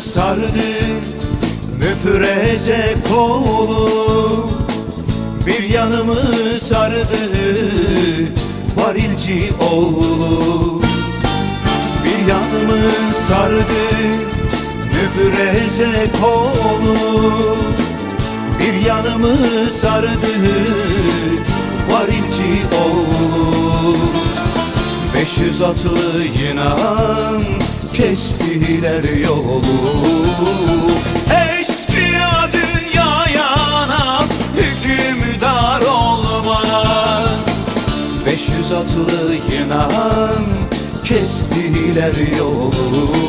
sardı müfreze kolu Bir yanımı sardı varilci oğlu Bir yanımı sardı müfreze kolu Bir yanımı sardı varilci oğlu 500 atlı inan kestiler yolu. Eşkıya dünyaya anam hükümdar olmaz. 500 atlı inan kestiler yolu